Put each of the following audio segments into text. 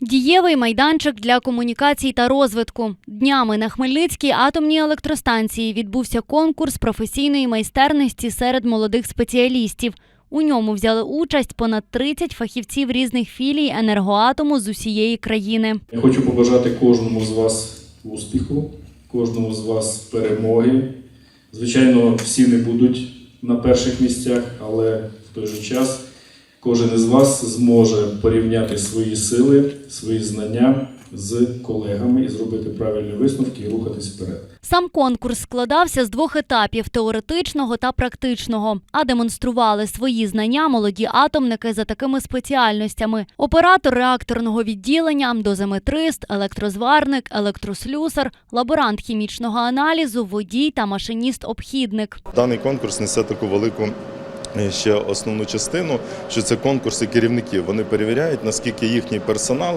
Дієвий майданчик для комунікацій та розвитку. Днями на Хмельницькій атомній електростанції відбувся конкурс професійної майстерності серед молодих спеціалістів. У ньому взяли участь понад 30 фахівців різних філій енергоатому з усієї країни. Я хочу побажати кожному з вас успіху, кожному з вас перемоги. Звичайно, всі не будуть на перших місцях, але в той же час кожен із вас зможе порівняти свої сили, свої знання з колегами і зробити правильні висновки і рухатись вперед. Сам конкурс складався з двох етапів теоретичного та практичного, а демонстрували свої знання молоді атомники за такими спеціальностями: оператор реакторного відділення, дозиметрист, електрозварник, електрослюсар, лаборант хімічного аналізу, водій та машиніст-обхідник. Даний конкурс несе таку велику ще основну частину, що це конкурси керівників. Вони перевіряють, наскільки їхній персонал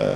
е,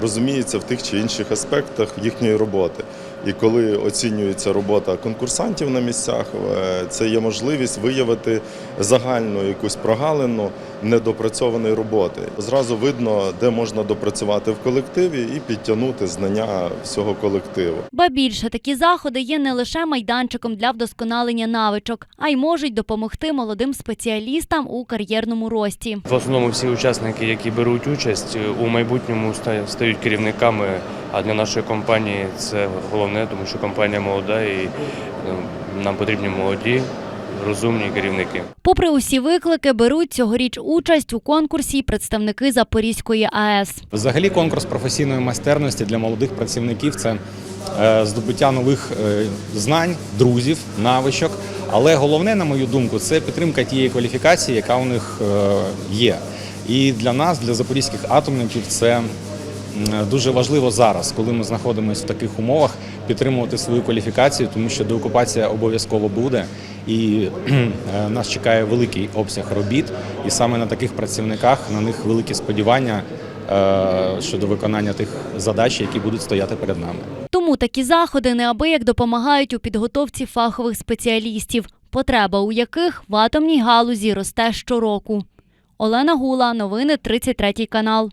розуміється в тих чи інших аспектах їхньої роботи. І коли оцінюється робота конкурсантів на місцях, е, це є можливість виявити загальну якусь прогалину недопрацьованої роботи. Зразу видно, де можна допрацювати в колективі і підтягнути знання всього колективу. Ба більше такі заходи є не лише майданчиком для вдосконалення навичок, а й можуть допомогти молодим спеціалістам у кар'єрному рості. В основному всі учасники, які беруть участь, у майбутньому стають керівниками. А для нашої компанії це головне, тому що компанія молода і ну, нам потрібні молоді, розумні керівники. Попри усі виклики, беруть цьогоріч участь у конкурсі й представники Запорізької АЕС. Взагалі, конкурс професійної майстерності для молодих працівників це е, здобуття нових е, знань, друзів, навичок. Але головне, на мою думку, це підтримка тієї кваліфікації, яка у них е, є. І для нас, для запорізьких атомників, це дуже важливо зараз, коли ми знаходимося в таких умовах, підтримувати свою кваліфікацію, тому що деокупація обов'язково буде, і е, нас чекає великий обсяг робіт. І саме на таких працівниках на них великі сподівання е, щодо виконання тих задач, які будуть стояти перед нами. Тому такі заходи неабияк допомагають у підготовці фахових спеціалістів, потреба у яких в атомній галузі росте щороку. Олена Гула, новини 33 канал.